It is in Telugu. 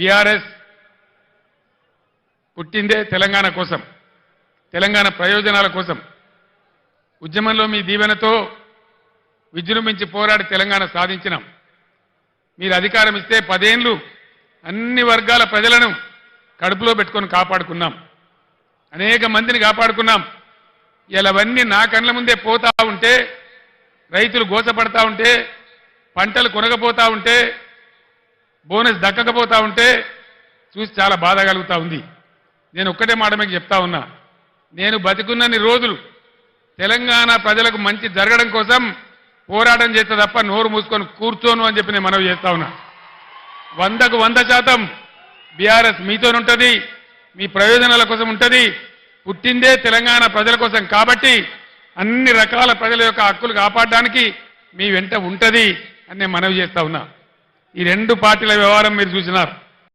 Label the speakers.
Speaker 1: బీఆర్ఎస్ పుట్టిందే తెలంగాణ కోసం తెలంగాణ ప్రయోజనాల కోసం. ఉద్యమంలో మీ దీవెనతో విజృంభించి పోరాడి తెలంగాణ సాధించినాం. మీరు అధికారం ఇస్తే పదేండ్లు అన్ని వర్గాల ప్రజలను కడుపులో పెట్టుకొని కాపాడుకున్నాం. అనేక మందిని కాపాడుకున్నాం. ఇలా అవన్నీ నా కళ్ళ ముందే పోతా ఉంటే రైతులు గోసపడతా ఉంటే పంటలు కొనకపోతా ఉంటే బోనస్ దక్కకపోతా ఉంటే చూసి చాలా బాధ కలుగుతూ ఉంది. నేను ఒక్కటే మాట మీకు చెప్తా ఉన్నా. నేను బతికున్నన్ని రోజులు తెలంగాణ ప్రజలకు మంచి జరగడం కోసం పోరాటం చేస్తే తప్ప నోరు మూసుకొని కూర్చోను అని చెప్పి నేను మనవి చేస్తా ఉన్నా. వందకు వంద శాతం బీఆర్ఎస్ మీతోనుంటుంది మీ ప్రయోజనాల కోసం ఉంటుంది పుట్టిందే తెలంగాణ ప్రజల కోసం కాబట్టి అన్ని రకాల ప్రజల యొక్క హక్కులు కాపాడడానికి మీ వెంట ఉంటది అని నేను మనవి చేస్తా ఉన్నా. ఈ రెండు పార్టీల వ్యవహారం మీరు చూసినారు.